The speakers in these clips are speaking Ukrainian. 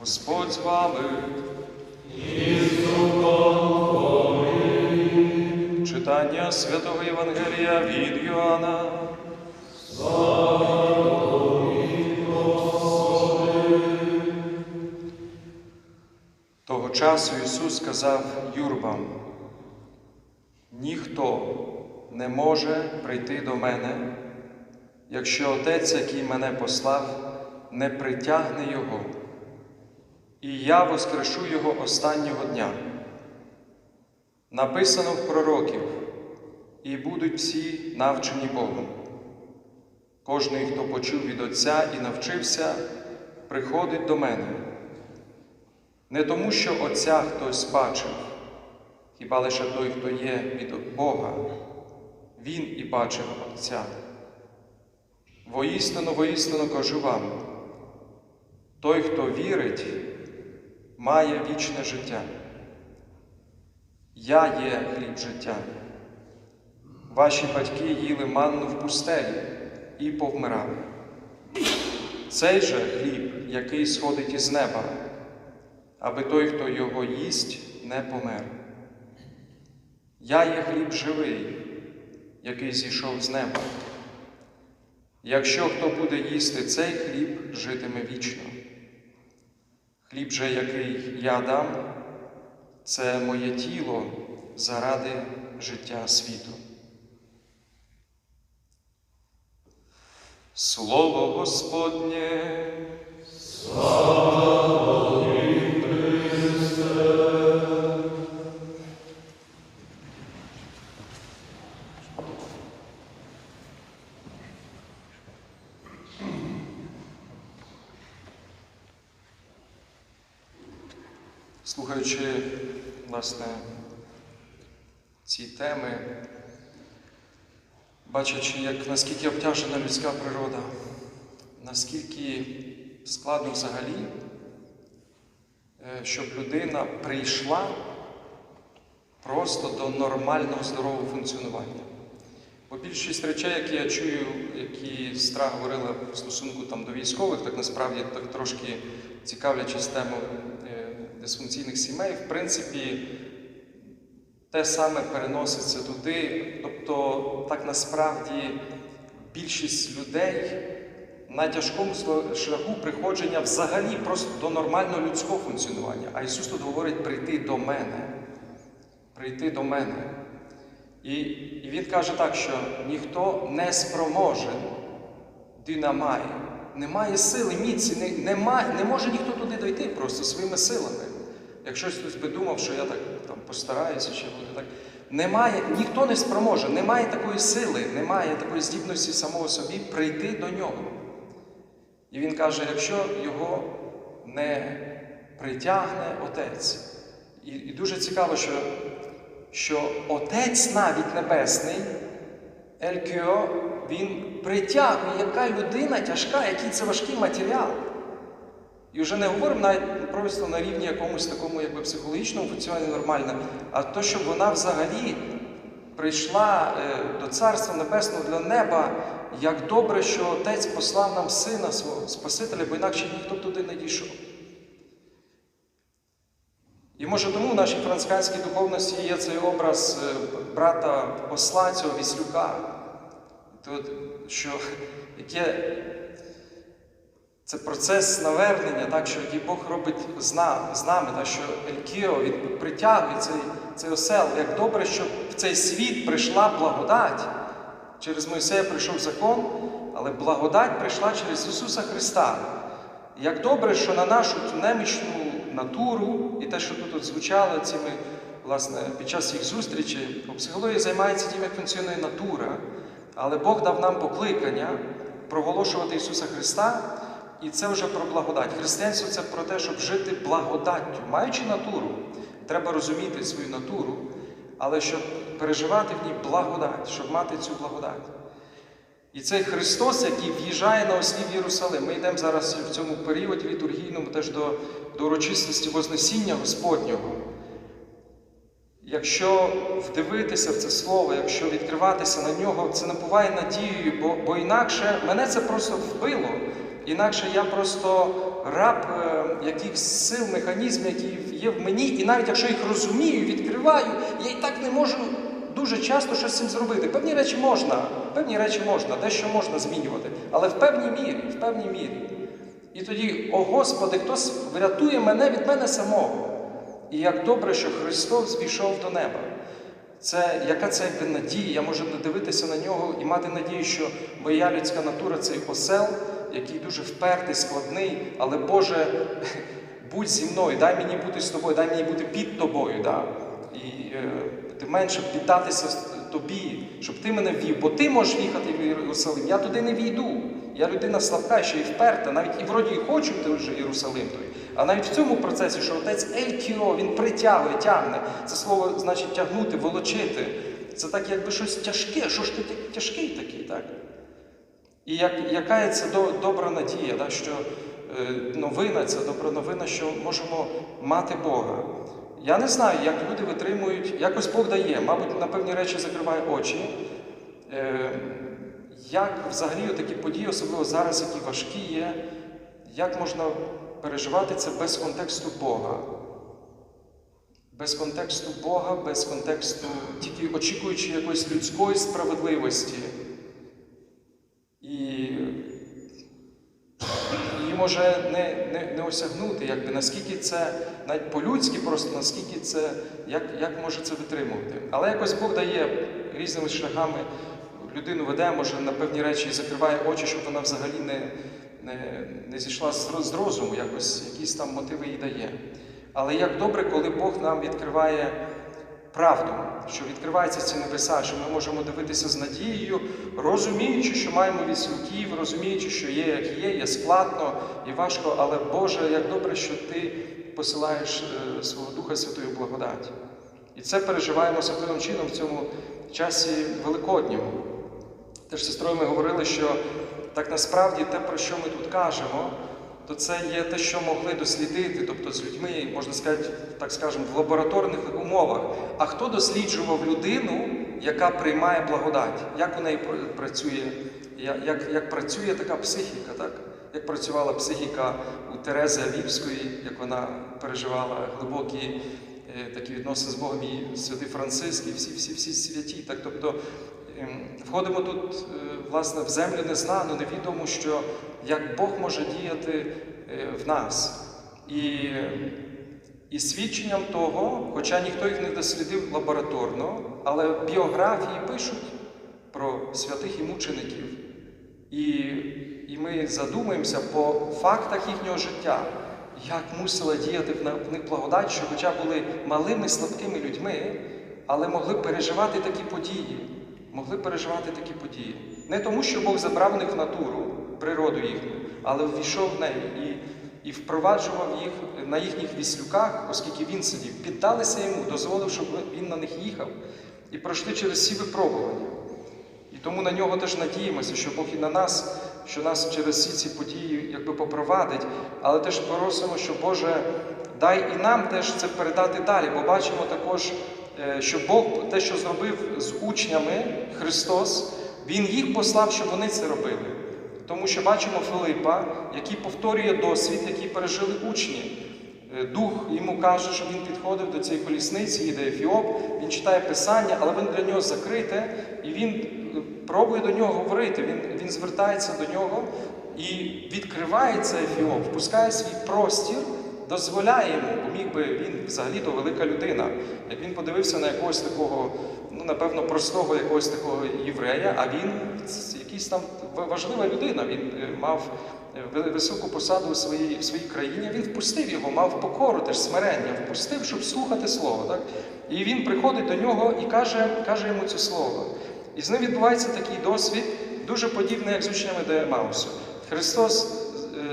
Господь з вами. Читання Святого Євангелія від Йоанна. Того часу Ісус сказав юрбам, ніхто не може прийти до мене, якщо Отець, який мене послав, не притягне Його, і я воскрешу Його останнього дня. Написано в пророків, і будуть всі навчені Богом. Кожний, хто почув від Отця і навчився, приходить до мене. Не тому, що Отця хтось бачив, хіба лише той, хто є від Бога, Він і бачив Отця. Воістину, воістину кажу вам, той, хто вірить, має вічне життя. Я є хліб життя. Ваші батьки їли манну в пустелі і повмирали. Цей же хліб, який сходить із неба, аби той, хто його їсть, не помер. Я є хліб живий, який зійшов з неба. Якщо хто буде їсти цей хліб, житиме вічно. Хліб же, який я дам, це моє тіло заради життя світу. Слово Господнє. Слухаючи, власне, ці теми, бачачи, як наскільки обтяжена людська природа, наскільки складно взагалі, е, щоб людина прийшла просто до нормального здорового функціонування. Бо більшість речей, які я чую, які Стра говорила в стосунку там, до військових, так насправді так трошки цікавлячись темою е, дисфункційних сімей, в принципі, те саме переноситься туди. Тобто, так насправді більшість людей на тяжкому шляху приходження взагалі просто до нормального людського функціонування. А Ісус тут говорить прийти до мене. Прийти до мене. І, і Він каже так, що ніхто не спроможен динамай, немає сили, міці, не, нема, не може ніхто туди дойти просто своїми силами. Якщо хтось би думав, що я так там постараюся чи буду так. Немає, ніхто не спроможен, немає такої сили, немає такої здібності самого собі прийти до нього. І він каже, якщо його не притягне Отець. І, і дуже цікаво, що, що Отець навіть Небесний, Елькіо, він притягує, яка людина тяжка, який це важкий матеріал. І вже не говоримо навіть просто на рівні якомусь такому якби, психологічному функціонуванні нормально, а то, щоб вона взагалі прийшла е, до Царства Небесного для неба, як добре, що Отець послав нам Сина свого Спасителя, бо інакше ніхто б туди не дійшов. І може тому в нашій францисканській духовності є цей образ е, брата посла цього Віслюка, Тут, що яке це процес навернення, так, що який Бог робить з нами, з нами так, що Елькіо притягує цей, цей осел. Як добре, що в цей світ прийшла благодать. Через Мойсея прийшов закон, але благодать прийшла через Ісуса Христа. Як добре, що на нашу немічну натуру, і те, що тут от звучало цими, власне, під час їх зустрічей, бо психологія займається тим, як функціонує натура, але Бог дав нам покликання проголошувати Ісуса Христа, і це вже про благодать. Християнство це про те, щоб жити благодаттю. Маючи натуру, треба розуміти свою натуру, але щоб переживати в ній благодать, щоб мати цю благодать. І цей Христос, який в'їжджає на ослі в Єрусалим, ми йдемо зараз в цьому періоді літургійному теж до, до урочистості Вознесіння Господнього. Якщо вдивитися в це слово, якщо відкриватися на нього, це напуває надією, бо, бо інакше мене це просто вбило. Інакше я просто раб е, якихось сил, механізмів, які є в мені, і навіть якщо їх розумію, відкриваю, я і так не можу дуже часто щось з цим зробити. Певні речі можна, певні речі можна, дещо можна змінювати, але в певній мірі, в певній мірі. І тоді, о Господи, хтось врятує мене від мене самого. І як добре, що Христос зійшов до неба. Це яка це якби надія? Я можу дивитися на нього і мати надію, що моя людська натура цей осел, який дуже впертий, складний, але Боже, будь зі мною, дай мені бути з тобою, дай мені бути під тобою. Да? І е, ти менше піддатися тобі, щоб ти мене вів, бо ти можеш їхати в Єрусалим. Я туди не війду. Я людина слабка, ще й вперта, навіть і вроді і хочу вже Єрусалим той. А навіть в цьому процесі, що отець Елькіо, він притягує, тягне. Це слово значить тягнути, волочити. Це так, якби щось тяжке. Що ж ти тяжкий такий, так? І як, яка є це до- добра надія, да, що е, новина, це добра новина, що можемо мати Бога. Я не знаю, як люди витримують, якось Бог дає, мабуть, на певні речі закриває очі. Е, як взагалі такі події, особливо зараз, які важкі є, як можна переживати це без контексту Бога? Без контексту Бога, без контексту, тільки очікуючи якоїсь людської справедливості. І її може не, не, не осягнути, якби наскільки це, навіть по-людськи просто, наскільки це, як, як може це витримувати. Але якось Бог дає різними шляхами, людину веде, може на певні речі закриває очі, щоб вона взагалі не, не, не зійшла з, розуму, якось якісь там мотиви їй дає. Але як добре, коли Бог нам відкриває правду, що відкриваються ці небеса, що ми можемо дивитися з надією, розуміючи, що маємо віслюків, розуміючи, що є, як є, є складно і важко, але Боже, як добре, що Ти посилаєш е, свого Духа Святої благодать. І це переживаємо особливим чином в цьому часі Великодньому. Теж сестрою ми говорили, що так насправді те, про що ми тут кажемо, то це є те, що могли дослідити, тобто з людьми, можна сказати, так скажемо, в лабораторних умовах. А хто досліджував людину, яка приймає благодать? Як у неї працює, як, як працює така психіка, так? Як працювала психіка у Терези Авівської, як вона переживала глибокі е, такі відносини з Богом і святий Франциск, і всі, всі, всі святі. Так, тобто входимо тут е, власне в землю незнану, невідомо, що як Бог може діяти е, в нас. І, і свідченням того, хоча ніхто їх не дослідив лабораторно, але біографії пишуть про святих і мучеників. І, і ми задумаємося по фактах їхнього життя, як мусила діяти в них благодать, що хоча були малими, слабкими людьми, але могли переживати такі події. Могли переживати такі події. Не тому, що Бог забрав у них натуру, природу їхню, але ввійшов в неї і, і впроваджував їх на їхніх віслюках, оскільки він сидів, піддалися йому, дозволив, щоб він на них їхав, і пройшли через всі випробування. І тому на нього теж надіємося, що Бог і на нас, що нас через всі ці події якби попровадить, але теж просимо, що Боже, дай і нам теж це передати далі, бо бачимо також, що Бог те, що зробив з учнями Христос, Він їх послав, щоб вони це робили. Тому що бачимо Филипа, який повторює досвід, який пережили учні. Е, Дух йому каже, що він підходив до цієї колісниці, їде Ефіоп, він читає Писання, але він для нього закрите, і він е, пробує до нього говорити. Він, він звертається до нього і відкривається Ефіоп, впускає свій простір, дозволяє йому, бо міг би він взагалі-то велика людина. Як він подивився на якогось такого, ну напевно, простого якогось такого єврея, а він якийсь там важлива людина. Він е, мав е, високу посаду у своїй, в своїй країні. Він впустив його, мав покору, теж смирення, впустив, щоб слухати слово. Так? І він приходить до нього і каже, каже йому це слово. І з ним відбувається такий досвід, дуже подібний, як з учнями до Христос,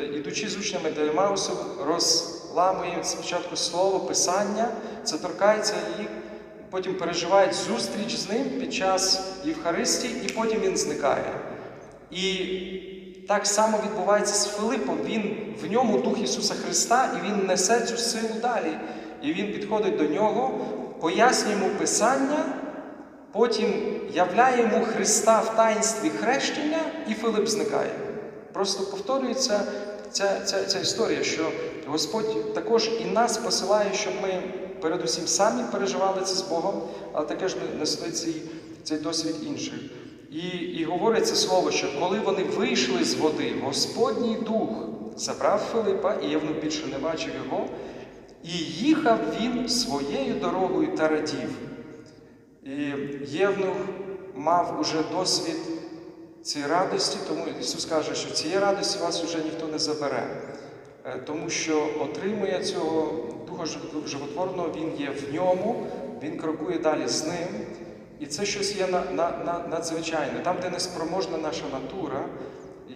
е, ідучи з учнями до Емаусу, розламує спочатку слово, Писання, це торкається їх, потім переживають зустріч з ним під час Євхаристії, і потім він зникає. І так само відбувається з Филипом. Він в ньому Дух Ісуса Христа, і Він несе цю силу далі. І він підходить до нього, пояснює йому Писання, потім являє йому Христа в таїнстві хрещення, і Филип зникає. Просто повторюється ця, ця, ця історія, що Господь також і нас посилає, щоб ми передусім самі переживали це з Богом, але також несли цей, цей досвід інших. І, і говорить це слово, що коли вони вийшли з води, Господній дух забрав Филипа, і Євнух більше не бачив його, і їхав він своєю дорогою та радів. І Євнух мав уже досвід цієї радості, тому Ісус каже, що цієї радості вас вже ніхто не забере, Е, тому що отримує цього Духа Животворного, Він є в ньому, Він крокує далі з ним. І це щось є на, на, на, надзвичайне. Там, де неспроможна наша натура,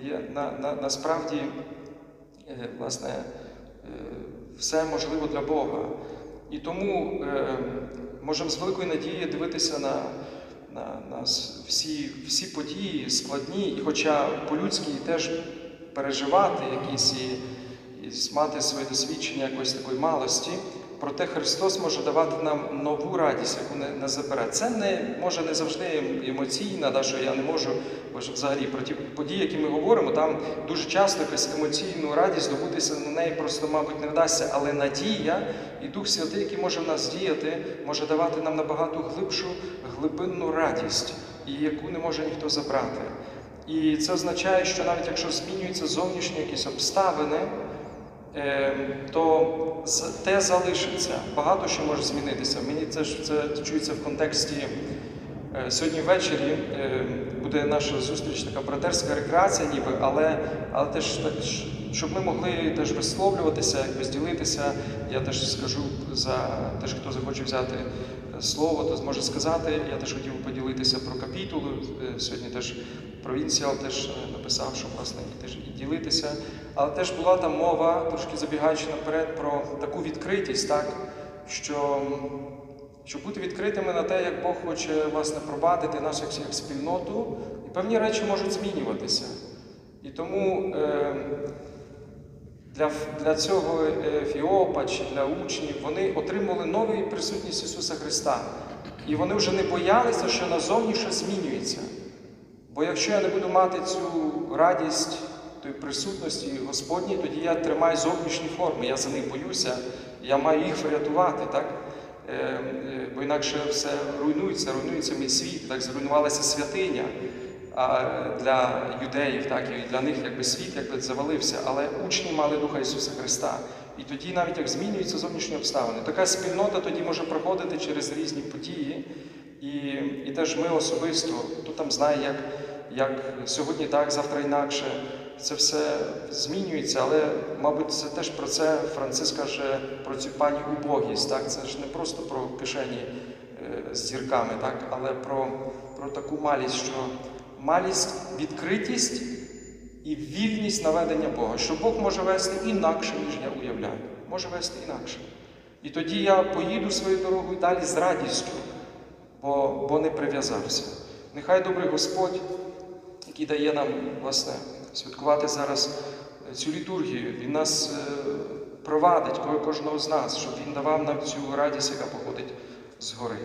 є на, на, насправді е, власне, е, все можливо для Бога. І тому е, можемо з великою надією дивитися на, на, на всі, всі події складні, і хоча по-людськи теж переживати якісь і, і мати своє досвідчення якоїсь такої малості, проте Христос може давати нам нову радість, яку не, не забере. Це не може не завжди ем- емоційна, да, що я не можу, взагалі про ті події, які ми говоримо, там дуже часто якась емоційну радість здобутися на неї просто, мабуть, не вдасться, але надія і Дух Святий, який може в нас діяти, може давати нам набагато глибшу глибинну радість, і яку не може ніхто забрати. І це означає, що навіть якщо змінюються зовнішні якісь обставини, то те залишиться. Багато що може змінитися. Мені це ж це чується в контексті. е, Сьогодні ввечері е, буде наша зустріч, така братерська рекреація, ніби, але, але теж щоб ми могли теж висловлюватися, якось ділитися. Я теж скажу за теж, хто захоче взяти е, слово, то зможе сказати. Я теж хотів поділитися про капітулу. Е, Сьогодні теж провінціал теж е, написав, що власне теж і ділитися. Але теж була там мова, трошки забігаючи наперед, про таку відкритість, так що, щоб бути відкритими на те, як Бог хоче власне пробадити нас як, спільноту, і певні речі можуть змінюватися. І тому е, для, для цього е, Фіопа чи для учнів вони отримали нову присутність Ісуса Христа. І вони вже не боялися, що назовні щось змінюється. Бо якщо я не буду мати цю радість тої присутності Господній, тоді я тримаю зовнішні форми, я за них боюся, я маю їх врятувати, так? Е, е, Бо інакше все руйнується, руйнується мій світ, так зруйнувалася святиня для юдеїв, так, і для них якби світ якби завалився, але учні мали Духа Ісуса Христа. І тоді, навіть як змінюються зовнішні обставини, така спільнота тоді може проходити через різні події. І, і теж ми особисто, хто там знає, як, як сьогодні так, завтра інакше. Це все змінюється, але, мабуть, це теж про це Франциск каже про цю пані убогість. Так? Це ж не просто про кишені е, з зірками, так? але про, про таку малість, що малість, відкритість і вільність наведення Бога, що Бог може вести інакше, ніж я уявляю. Може вести інакше. І тоді я поїду свою дорогу і далі з радістю, бо, бо не прив'язався. Нехай добрий Господь, який дає нам, власне, святкувати зараз е, цю літургію, Він нас е, провадить, ко- кожного з нас, щоб Він давав нам цю радість, яка походить згори.